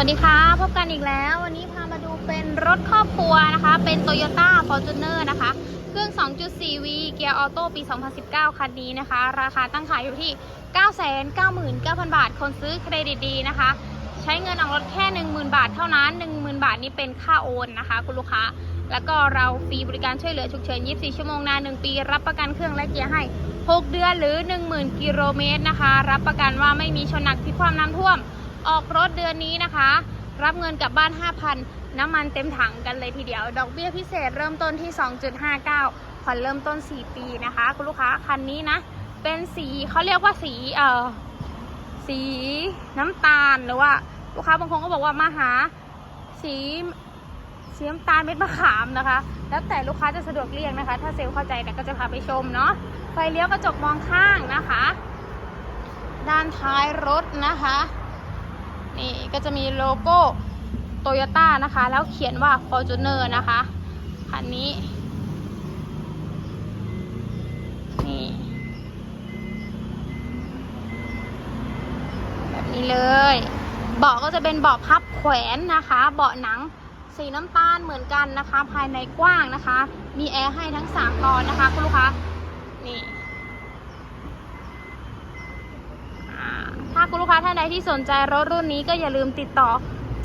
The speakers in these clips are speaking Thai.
วัสดีค่ะ พบกันอีกแล้ว วันนี้พามาดูเป็นรถครอบครัวนะคะ เป็น Toyota Fortuner นะคะ เครื่อง 2.4V เกียร์ออโต้ปี 2019 คันนี้นะคะ ราคาตั้งขายอยู่ที่ 999,000 บาท คนซื้อเครดิตดีนะคะ ใช้เงินออกรถแค่ 10,000 บาทเท่านั้น 10,000 บาทนี้เป็นค่าโอนนะคะ คุณลูกค้า แล้วก็เราฟรีบริการช่วยเหลือฉุกเฉิน 24 ชั่วโมงนาน 1 ปี รับประกันเครื่องและเกียร์ให้ 6 เดือนหรือ 10,000 กิโลเมตรนะคะ รับประกันว่าไม่มีชนหนักพิความน้ำท่วม ออกรถเดือนนี้นะคะ รับเงินกลับบ้าน 5,000 น้ำมันเต็มถังกันเลยทีเดียว ดอกเบี้ยพิเศษเริ่มต้นที่ 2.59ผ่อนเริ่มต้น 4 ปีนะคะ คุณลูกค้าคันนี้นะ เป็นสีเขาเรียกว่าสีเอ่อสีน้ำตาลหรือว่าลูกค้าบางคนก็บอกว่ามาหาสีสีน้ำตาลเม็ดมะขามนะคะ แล้วแต่ลูกค้าจะสะดวกเรียกนะคะ ถ้าเซลล์เข้าใจเนี่ก็จะพาไปชมเนาะ ไฟเลี้ยวกระจกมองข้างนะคะ ด้านท้ายรถนะคะ นี่ก็จะมีโลโก้โตโยต้านะคะ แล้วเขียนว่า Fortuner นะคะคันนี้นี่แบบนี้เลย เบาะก็จะเป็นเบาะพับแขวนนะคะ เบาะหนังสีน้ำตาลเหมือนกันนะคะ ภายในกว้างนะคะ มีแอร์ให้ทั้ง3ตอนนะคะ คุณลูกค้านี่ อ่าถ้า คุณลูกค้าท่านใดที่สนใจรถรุ่นนี้ก็อย่าลืมติดต่อ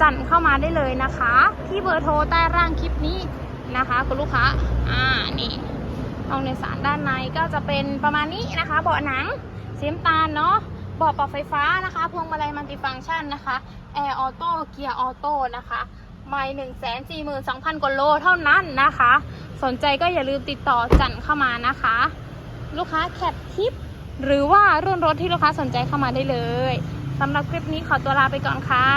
จันเข้ามาได้เลยนะคะ ที่เบอร์โทรใต้ร่างคลิปนี้นะคะ คุณลูกค้าอ่านี่ห้องโดยสารด้านในก็จะเป็นประมาณนี้นะคะ เบาะหนังสีน้ำตาลเนาะเบาะปรับไฟฟ้านะคะพวงมาลัยมัลติฟังก์ชันนะคะแอร์ออโต้เกียร์ออโต้นะคะไม่หนึ่งแสนสี่หมื่นสองพันกว่าโลเท่านั้นนะคะ สนใจก็อย่าลืมติดต่อจันเข้ามานะคะ ลูกค้าแคปทิป หรือว่ารุ่นรถที่ลูกค้าสนใจเข้ามาได้เลยสำหรับคลิปนี้ขอตัวลาไปก่อนค่ะ